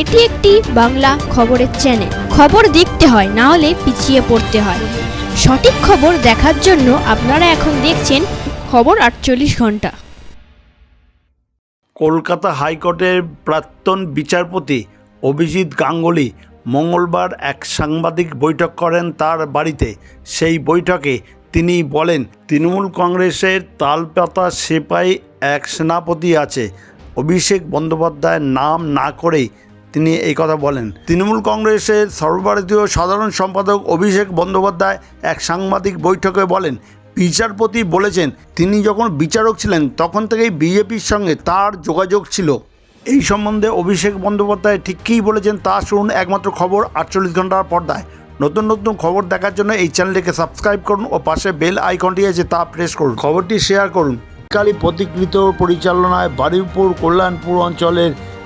এটি একটি বাংলা খবরের চ্যানেল খবর দেখতে হয়, না হলে পিছিয়ে পড়তে হয়। সঠিক খবর দেখার জন্য আপনারা এখন দেখছেন খবর আটচল্লিশ ঘণ্টা। কলকাতা হাইকোর্টের প্রাক্তন বিচারপতি অভিজিৎ গাঙ্গুলি মঙ্গলবার এক সাংবাদিক বৈঠক করেন তার বাড়িতে। সেই বৈঠকে তিনি বলেন, তৃণমূল কংগ্রেসের তালপাতা সেপাই এক সেনাপতি আছে। অভিষেক বন্দ্যোপাধ্যায়ের নাম না করেই তিনি এই কথা বলেন। তৃণমূল কংগ্রেসের সর্বভারতীয় সাধারণ সম্পাদক অভিষেক বন্দ্যোপাধ্যায় এক সাংবাদিক বৈঠকে বলেন, বিচারপতি বলেছেন, তিনি যখন বিচারক ছিলেন, তখন থেকেই বিজেপির সঙ্গে তার যোগাযোগ ছিল। এই সম্বন্ধে অভিষেক বন্দ্যোপাধ্যায় ঠিক কী বলেছেন তা শুনুন একমাত্র খবর আটচল্লিশ ঘণ্টার পর্দায়। নতুন নতুন খবর দেখার জন্য এই চ্যানেলটিকে সাবস্ক্রাইব করুন ও পাশে বেল আইকনটি আছে তা প্রেস করুন। খবরটি শেয়ার করুন। কালী প্রতিকৃত পরিচালনায় বারুইপুর কল্যাণপুর অঞ্চলের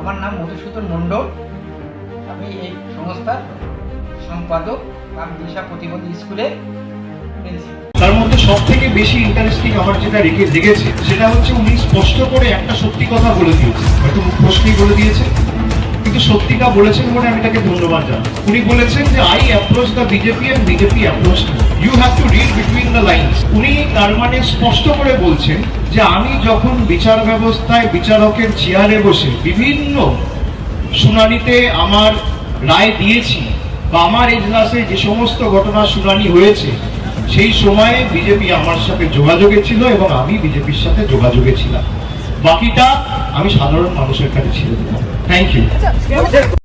আমার নাম মধুসূদন মণ্ডল। আমি এই সংস্থার সম্পাদক রাম দিশা প্রতিবন্ধী স্কুলে তার মধ্যে সব থেকে বেশি ইন্টারেস্টিং আমার যেটা রেখে লেগেছে সেটা হচ্ছে উনি স্পষ্ট করে একটা সত্যি কথা বলে দিয়েছে হয়তো মুখ প্রশ্নেই বলে দিয়েছে কিন্তু সত্যিটা বলেছেন বলে আমি তাকে ধন্যবাদ জানাই উনি বলেছেন যে I approach the BJP and BJP approach you have to read between the lines উনি তার মানে স্পষ্ট করে বলছেন যে, আমি যখন বিচার ব্যবস্থায় বিচারকের চেয়ারে বসে বিভিন্ন শুনানিতে আমার রায় দিয়েছি বা আমার এজলাসে যে সমস্ত ঘটনা শুনানি হয়েছে, সেই সময়ে বিজেপি আমার সাথে যোগাযোগে ছিল এবং আমি বিজেপির সাথে যোগাযোগে ছিলাম। বাকিটা আমি সাধারণ মানুষের কাছে ছেড়ে দিলাম থ্যাংক ইউ